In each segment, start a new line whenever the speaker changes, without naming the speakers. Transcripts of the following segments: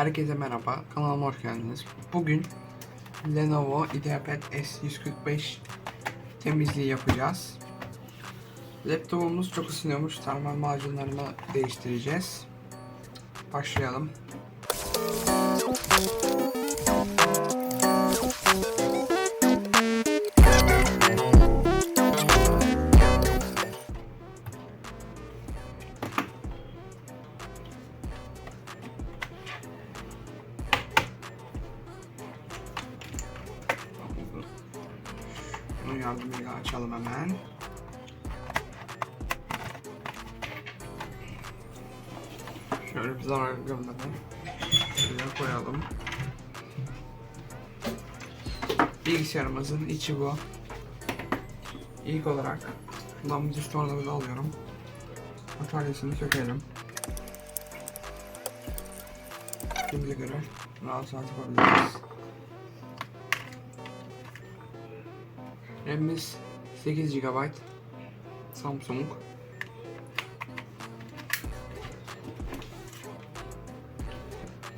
Herkese merhaba, kanalıma hoş geldiniz. Bugün Lenovo IdeaPad S145 temizliği yapacağız. Laptopumuz çok ısınıyormuş, termal macunlarını değiştireceğiz. Başlayalım. Yardımıyla açalım hemen. Şöyle bir zarar görmeden şuraya koyalım. Bilgisayarımızın içi bu. İlk olarak lambda tornavida alıyorum. Bataryasını sökelim. Bize göre rahat rahat yapabiliriz. RAM'imiz 8 GB Samsung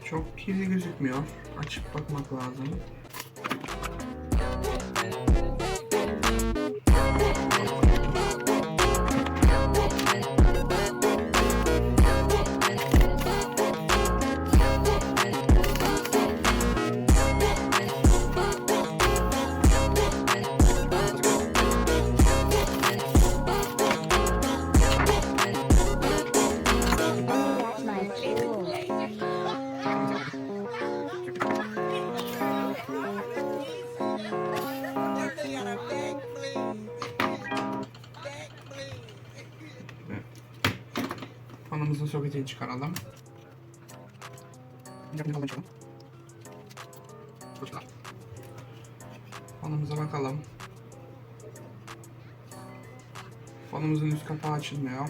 Çok kirli gözükmüyor. Açıp bakmak lazım. Fanımızın soketini çıkaralım. Yapını falan açalım. Fırçalar. Fanımıza bakalım. Fanımızın üst kapağı açılmıyor.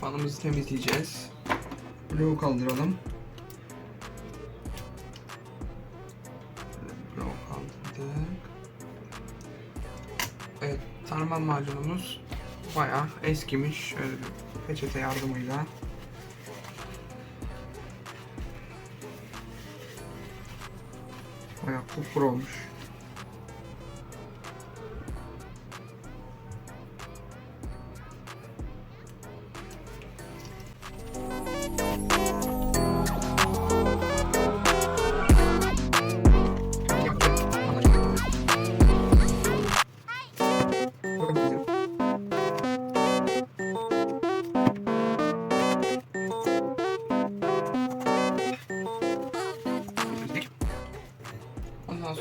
Fanımızı temizleyeceğiz. Bloğu kaldıralım. Termal macunumuz bayağı eskimiş. Şöyle peçete yardımıyla. Bayağı kupur olmuş.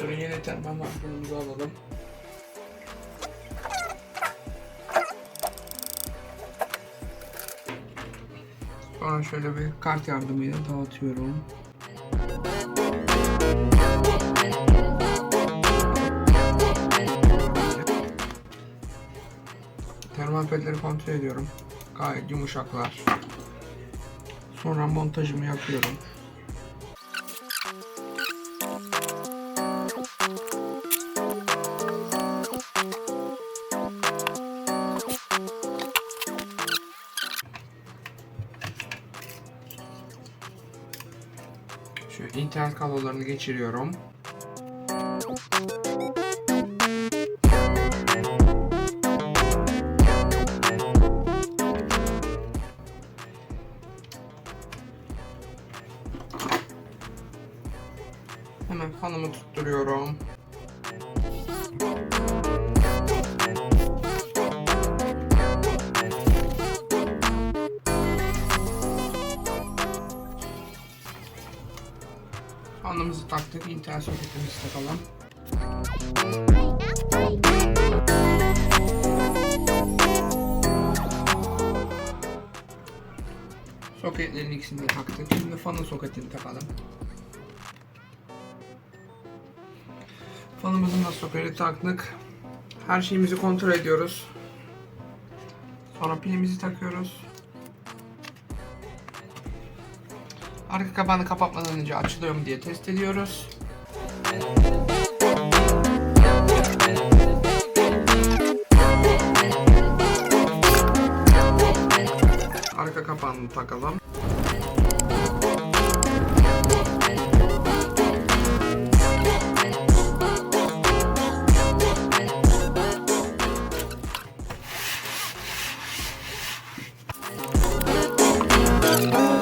Ondan sonra yeni termal macunumuzu alalım. Sonra şöyle bir kart yardımıyla dağıtıyorum. Termal pedleri kontrol ediyorum. Gayet yumuşaklar. Sonra montajımı yapıyorum. Şu internet kablolarını geçiriyorum. Hemen fanımı tutturuyorum. Fanımızı taktık, internet soketimizi takalım. Soketlerin ikisini taktık. Şimdi fanın soketini takalım. Fanımızın da soketi taktık. Her şeyimizi kontrol ediyoruz. Sonra pilimizi takıyoruz. Arka kapağını kapatmadan önce açılıyor mu diye test ediyoruz. Arka kapağını takalım. Thank.